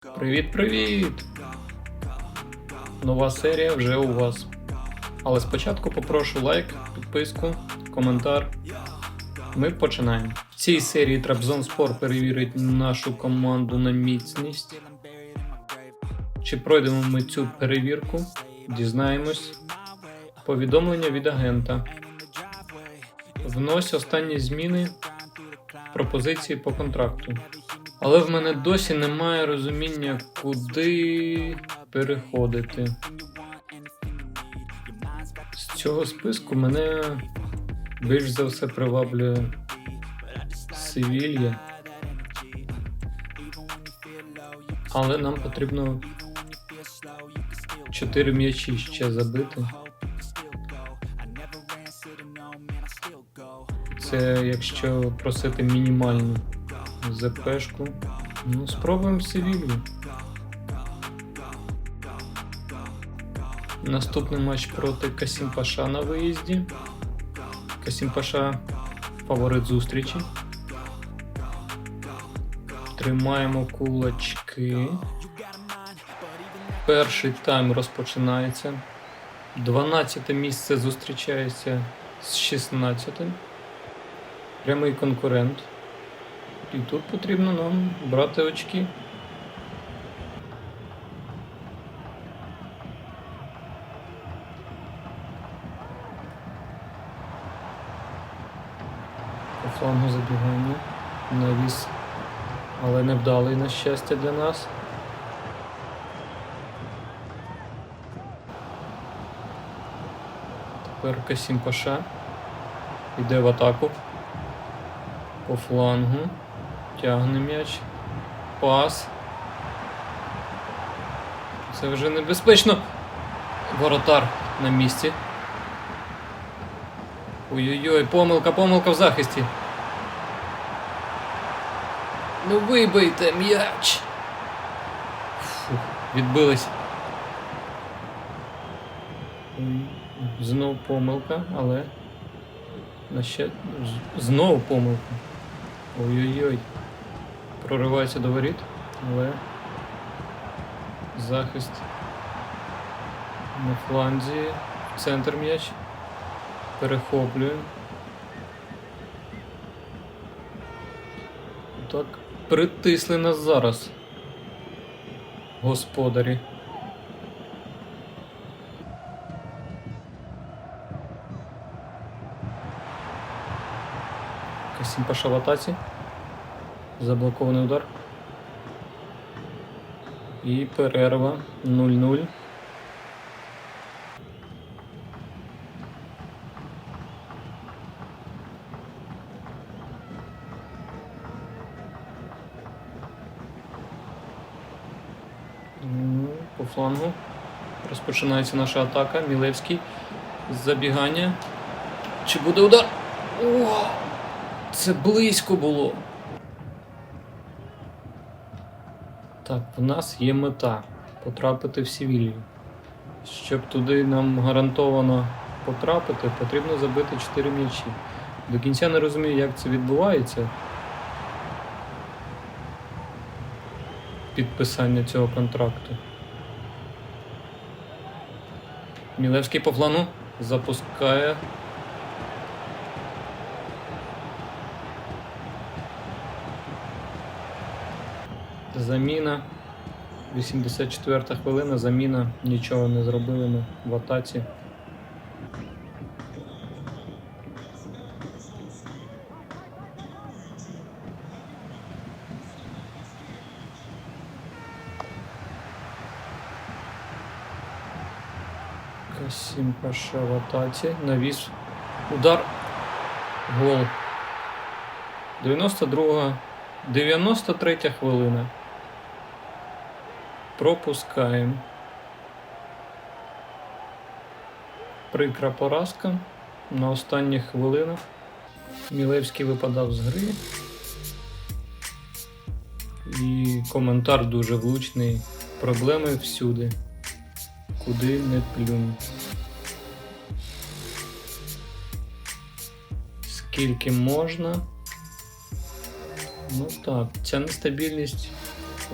Привіт-привіт! Нова серія вже у вас. Але спочатку попрошу лайк, підписку, коментар. Ми починаємо. В цій серії Трабзон Спор перевірить нашу команду на міцність. Чи пройдемо ми цю перевірку? Дізнаємось. Повідомлення від агента. Внось останні зміни пропозиції по контракту. Але в мене досі немає розуміння, куди переходити. З цього списку мене більш за все приваблює Севілья. Але нам потрібно 4 м'ячі ще забити. Це якщо просити мінімальну ЗПшку. Ну, спробуємо Севілью. Наступний матч проти Касім Паша на виїзді. Касім Паша фаворит зустрічі. Тримаємо кулачки. Перший тайм розпочинається. 12 місце зустрічається з 16. Прямий конкурент. І тут потрібно нам брати очки. По флангу забігання. Навіс. Але невдалий, на щастя, для нас. Тепер Касім Паша. Йде в атаку. По флангу. Тягне м'яч. Пас. Це вже небезпечно. Воротар на місці. Ой-ой-ой, помилка, помилка в захисті. Ну вибийте м'яч. Фух, відбились. Ой, Знов помилка, але. На ще... Знову помилка. Ой-ой-ой. Проривається до воріт, але захист на фланзі, центр м'яч. Перехоплює. Так, притисли нас зараз. Господарі. Касім Паша. Заблокований удар. І перерва 0-0. Ну, По флангу розпочинається наша атака. Мілевський. Забігання. Чи буде удар? О! Це близько було. Так, в нас є мета потрапити в Севілью. Щоб туди нам гарантовано потрапити, потрібно забити 4 м'ячі. До кінця не розумію, як це відбувається. Підписання цього контракту. Мілевський по флану запускає. Заміна. 84 хвилина, заміна. Нічого не зробили ми в атаці. Касім Паша в атаці. Навіс. Удар. Гол. 92 93 хвилина. Пропускаємо. Прикра поразка на останніх хвилинах. Мілевський випадав з гри. І коментар дуже влучний. Проблеми всюди. Куди не плюнь. Скільки можна. Ну так, ця нестабільність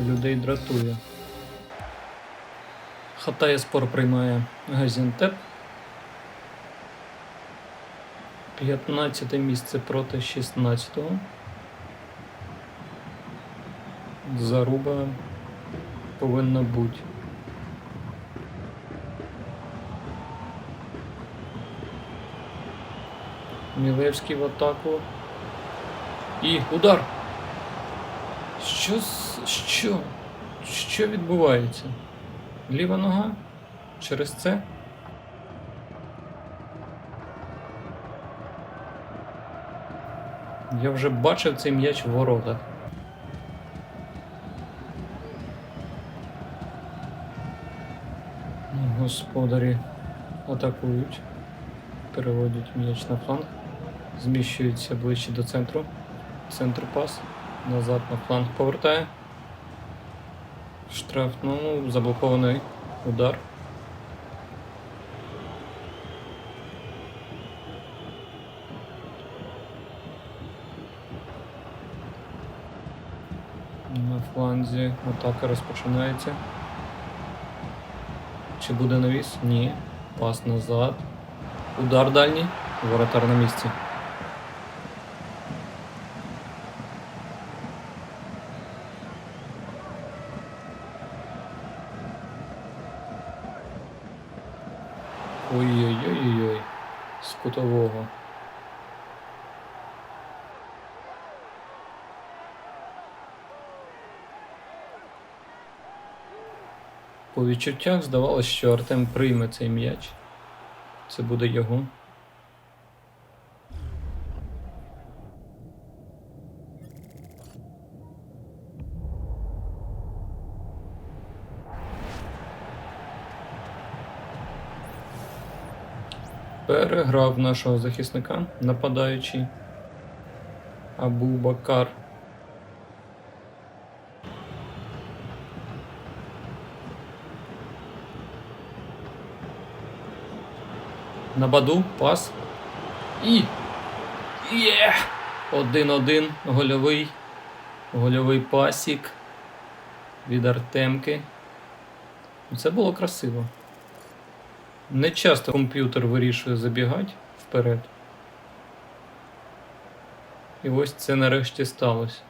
людей дратує. Хатає спор приймає Газінтеп. 15 місце проти 16-го. Заруба повинна бути. Мілевський в атаку. І удар. Що що? Що відбувається? Ліва нога? Через це? Я вже бачив цей м'яч в воротах. Господарі атакують, переводять м'яч на фланг, зміщуються ближче до центру. Центр пас. Назад на фланг повертає. Штраф, ну, заблокований удар. На фланзі атака розпочинається. Чи буде навіс? Ні. Пас назад. Удар дальній. Воротар на місці. По відчуттях здавалося, що Артем прийме цей м'яч. Це буде його. Переграв нашого захисника, нападаючий Абу На баду, пас. І. Є! Один-один. Гольовий. Гольовий пасік. Від Артемки. Це було красиво. Не часто комп'ютер вирішує забігати вперед. І ось це нарешті сталося.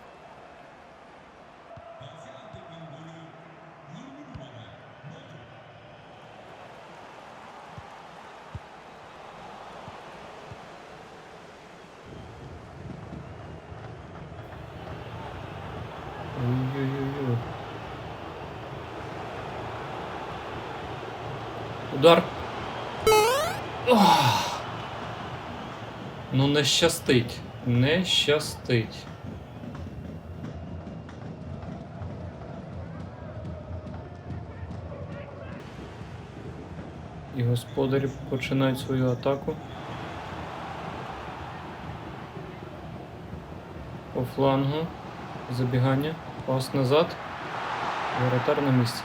Ой-ой-ой. Удар. Ох. Ну, не щастить. Не щастить. І господарі починають свою атаку. По флангу. Забігання. Пас назад. Воротар на місці.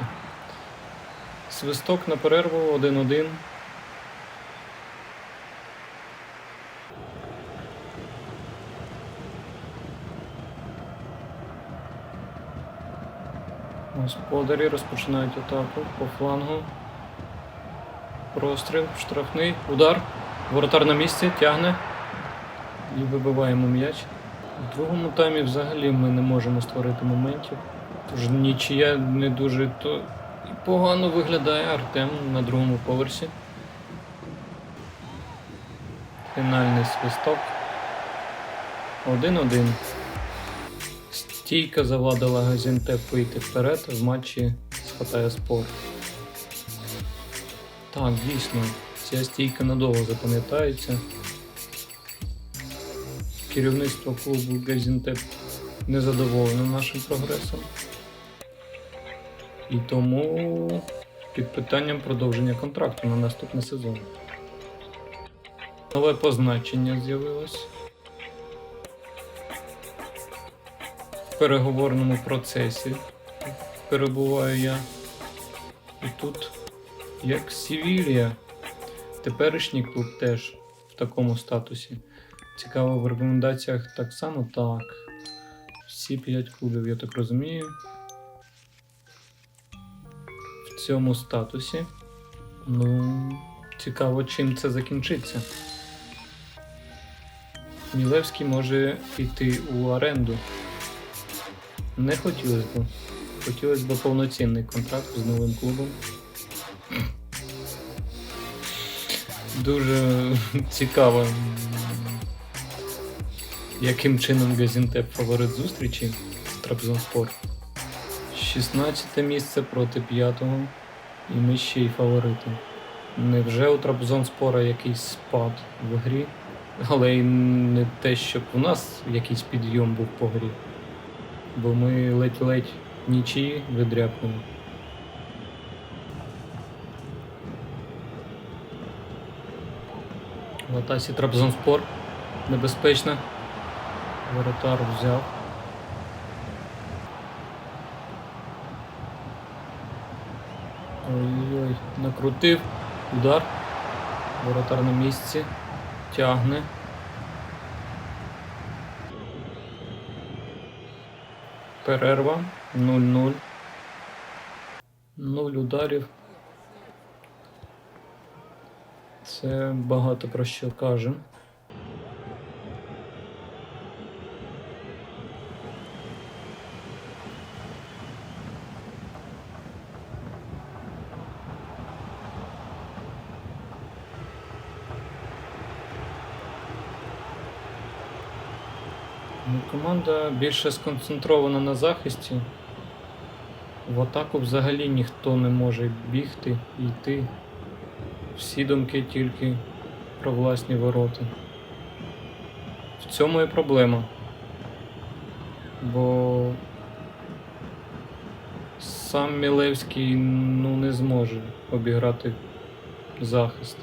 Свисток на перерву 1-1. Господарі розпочинають атаку по флангу. Простріл, штрафний, удар. Воротар на місці, тягне. І вибиваємо м'яч. В другому таймі взагалі ми не можемо створити моментів. Тож нічия не дуже то і погано виглядає Артем на другому поверсі. Фінальний свисток. 1-1. Стійка завадила Газінтеп вийти вперед в матчі з Хатая Спорт. Так, дійсно, ця стійка надовго запам'ятається. Керівництво клубу Газінтеп не задоволено нашим прогресом. І тому під питанням продовження контракту на наступний сезон. Нове позначення з'явилось. Переговорному процесі перебуваю я. І тут як Сівілія. Теперішній клуб теж в такому статусі. Цікаво, в рекомендаціях так само так. Всі п'ять клубів, я так розумію. В цьому статусі. Ну, цікаво, чим це закінчиться. Мілевський може йти у оренду. Не хотілося б. Хотілося б повноцінний контракт з новим клубом. Дуже цікаво, яким чином Газінтеп фаворит зустрічі з Трабзонспор. 16 місце проти 5-го. і ми ще й фаворити. Невже у Трабзонспора якийсь спад в грі, але й не те, щоб у нас якийсь підйом був по грі. Бо ми ледь-ледь нічиї видряпнули. В атасі Трабзонспор. Небезпечно. Воротар взяв. Ой-ой, накрутив. Удар. Воротар на місці. Тягне. Перерва. 0-0. 0 ударів. Це багато про що каже. Ну, Команда більше сконцентрована на захисті. В атаку взагалі ніхто не може бігти йти. Всі думки тільки про власні ворота. В цьому і проблема. Бо сам Мілевський ну, не зможе обіграти захист.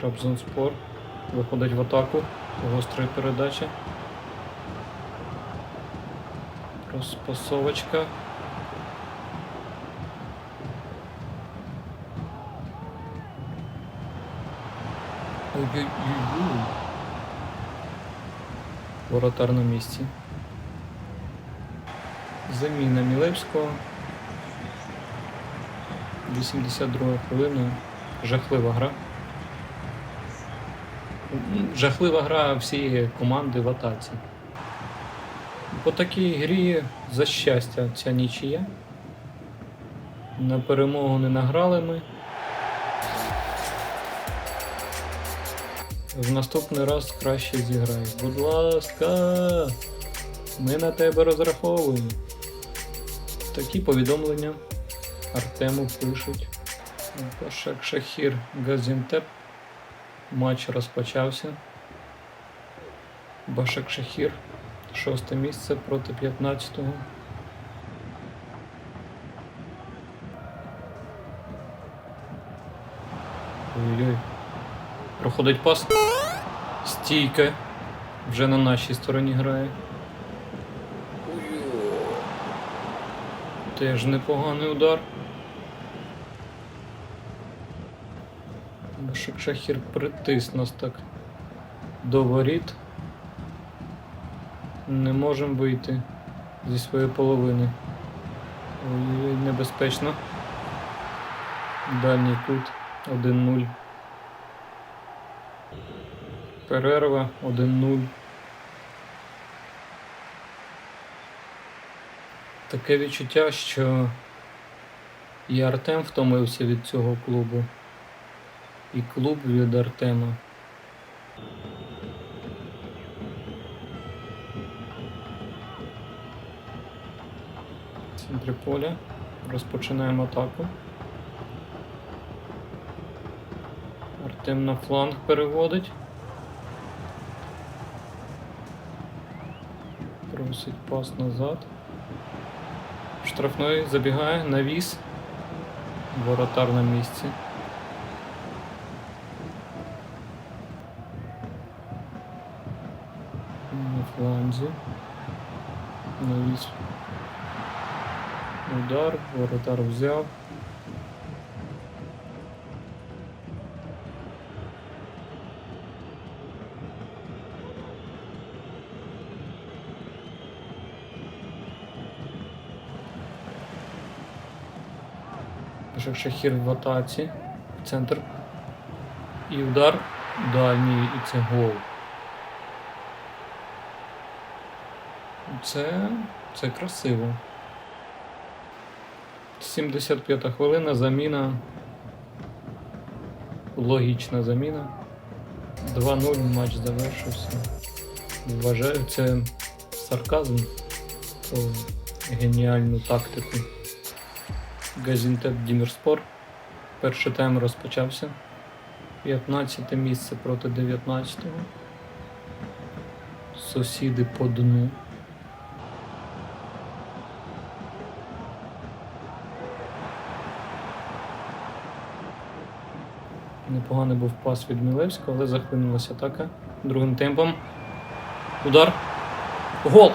Трабзонспор виходить в атаку. Гостра передача. Розпасовочка. Воротар на місці. Заміна Мілевського. 82 хвилина. Жахлива гра. Жахлива гра всієї команди в атаці. По такій грі за щастя ця нічия. На перемогу не награли ми. В наступний раз краще зіграй. Будь ласка, ми на тебе розраховуємо. Такі повідомлення Артему пишуть. Шахір Газінтеп. Матч розпочався. Башак Шахір. Шосте місце проти 15-го. Ой-ой. Проходить пас. Стійка. Вже на нашій стороні грає. Теж непоганий удар. Башик Шахір притис нас так до воріт. Не можемо вийти зі своєї половини. Ой, небезпечно. Дальній кут 1-0. Перерва 1-0. Таке відчуття, що і Артем втомився від цього клубу, і клуб від Артема. В центрі поля. Розпочинаємо атаку. Артем на фланг переводить. Просить пас назад. Штрафной забігає, навіс. Воротар на місці. знизу. Навіть. Удар, воротар взяв. Шахір в атаці, центр і удар, дальній і це гол. Це. це красиво. 75 хвилина, заміна. Логічна заміна. 2-0 матч завершився. Вважаю це сарказм про геніальну тактику. Газінтеп Дімірспор. Перший тайм розпочався. 15 місце проти 19-го. Сусіди по дну. Непоганий був пас від Мілевського, але захлинулася атака. Другим темпом. Удар. Гол!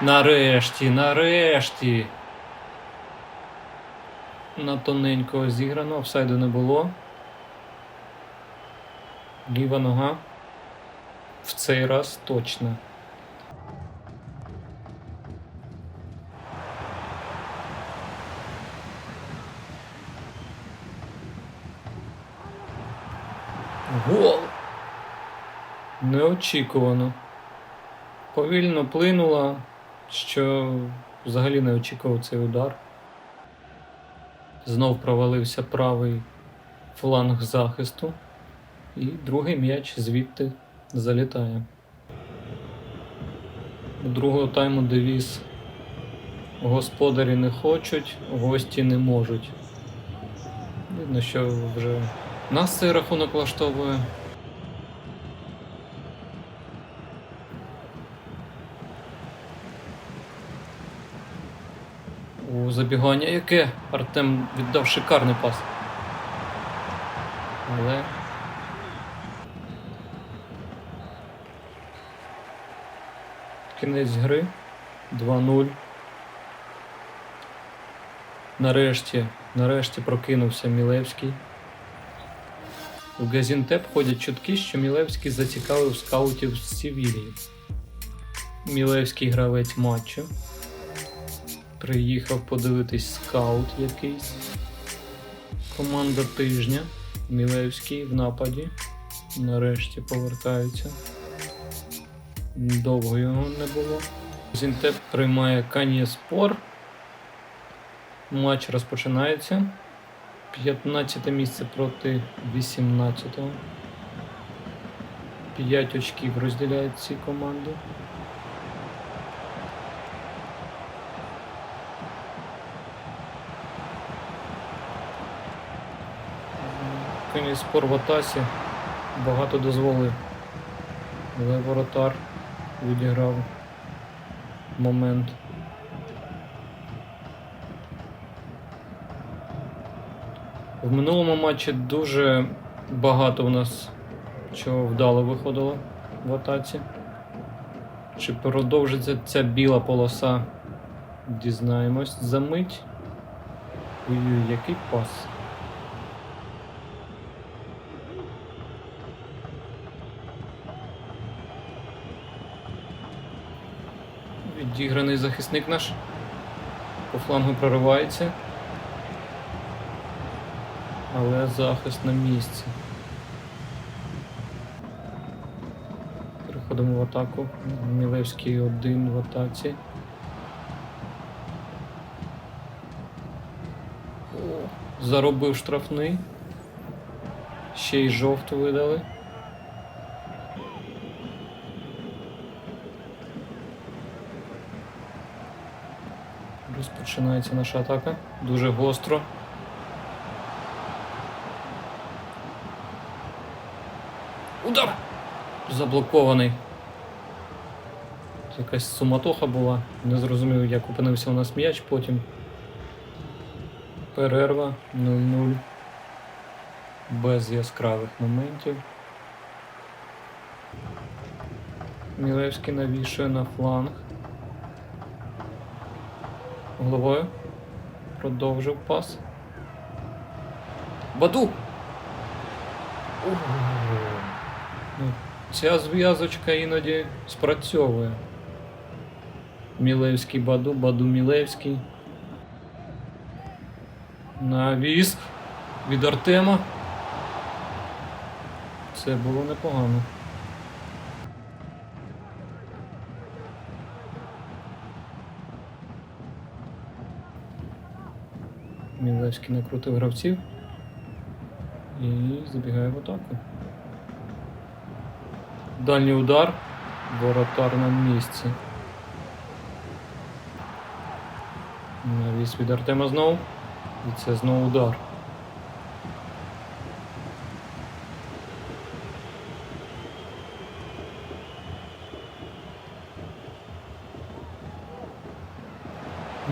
Нарешті, нарешті. На тоненького зіграно, офсайду не було. Ліва нога. В цей раз точно. Гол! Неочікувано. Повільно плинула, що взагалі не очікував цей удар. Знов провалився правий фланг захисту. І другий м'яч звідти залітає. У другого тайму девіз Господарі не хочуть, гості не можуть. Видно, що вже нас цей рахунок влаштовує. Забігання яке? Артем віддав шикарний пас. Але Кінець гри 2-0. Нарешті, нарешті прокинувся Мілевський. У Газінтеп ходять чутки, що Мілевський зацікавив скаутів з Сівілії. Мілевський гравець матчу. Приїхав подивитись скаут якийсь. Команда тижня. Мілевський в нападі. Нарешті повертається. Довго його не було. Зінтеп приймає Канє Спор. Матч розпочинається. 15 місце проти 18-го. 5 очків розділяють ці команди. Канє Спор в атасі. Багато дозволив. Але воротар відіграв момент. В минулому матчі дуже багато у нас чого вдало виходило в атаці. Чи продовжиться ця біла полоса? Дізнаємось за мить. Ой-ой, який пас. Відіграний захисник наш. По флангу проривається. Але захист на місці. Переходимо в атаку. Мілевський один в атаці. Заробив штрафний. Ще й жовту видали. Розпочинається наша атака. Дуже гостро. Удар! Заблокований. Якась суматоха була. Не зрозумів, як опинився у нас м'яч потім. Перерва 0-0. Без яскравих моментів. Мілевський навішує на фланг. Головою. Продовжив пас. Баду! Ну, Ця зв'язочка іноді спрацьовує. Мілевський Баду, Баду Мілевський. Навіс від Артема. Це було непогано. Мілевський накрутив гравців і забігає в атаку. Дальній удар. Воротар на місці. Навіс від Артема знову. І це знову удар.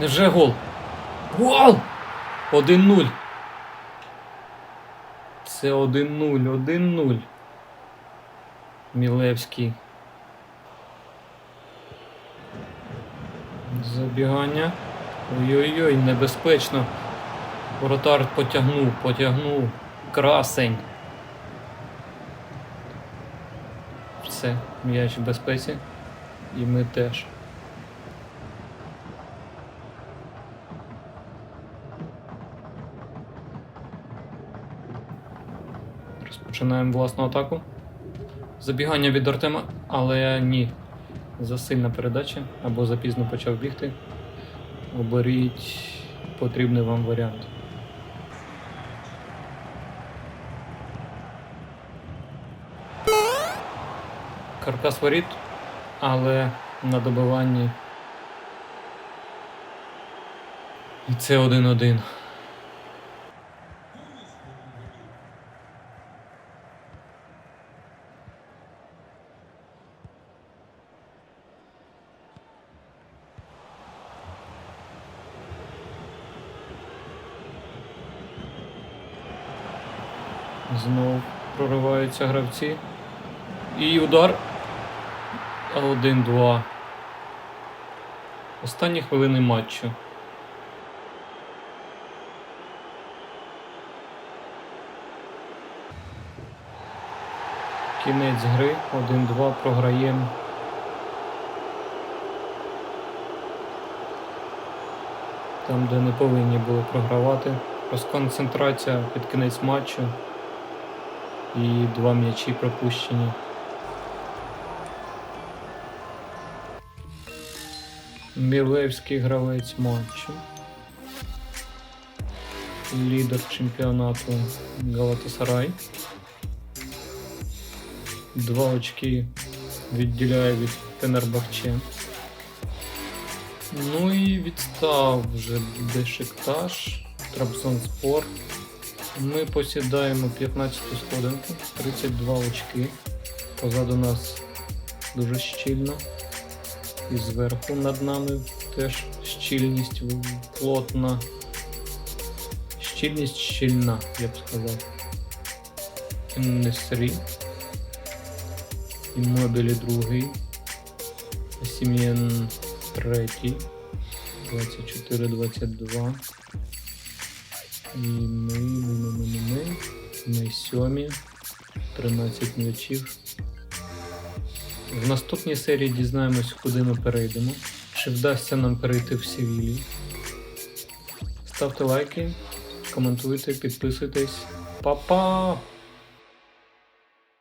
Невже гол? Гол! 1-0. Це 1-0, 1-0. Мілевський. Забігання. Ой-ой-ой, небезпечно. Воротар потягнув, потягнув. Красень. Все, м'яч в безпеці. І ми теж. Розпочинаємо власну атаку. Забігання від Артема, але ні. Засильна передача або запізно почав бігти. Оберіть потрібний вам варіант. Каркас воріт, але на добиванні. І це один-один. Знов прориваються гравці. І удар. 1-2. Останні хвилини матчу. Кінець гри 1-2 програємо. Там, де не повинні були програвати. Розконцентрація під кінець матчу. І два м'ячі пропущені. Мілевський гравець матчу. Лідер чемпіонату Галатасарай. Два очки відділяє від Фенербахче. Ну і відстав вже Бешикташ, Трабзонспор. Ми посідаємо 15 сходинку, 32 очки. Позаду нас дуже щільно. І зверху над нами теж щільність плотна. Щільність щільна, я б сказав. Несрі. Іммобілі другий. Сім'єн третій. 24-22. І ми, ми, ми, ми, ми, ми. Ми сьомі. 13 м'ячів. В наступній серії дізнаємось, куди ми перейдемо. Чи вдасться нам перейти в Севілі. Ставте лайки, коментуйте, підписуйтесь. Па-па!